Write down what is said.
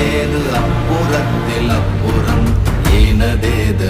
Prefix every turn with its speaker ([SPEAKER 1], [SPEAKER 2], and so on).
[SPEAKER 1] எனதேது அப்புறத்தில் அப்புறம் எனதேது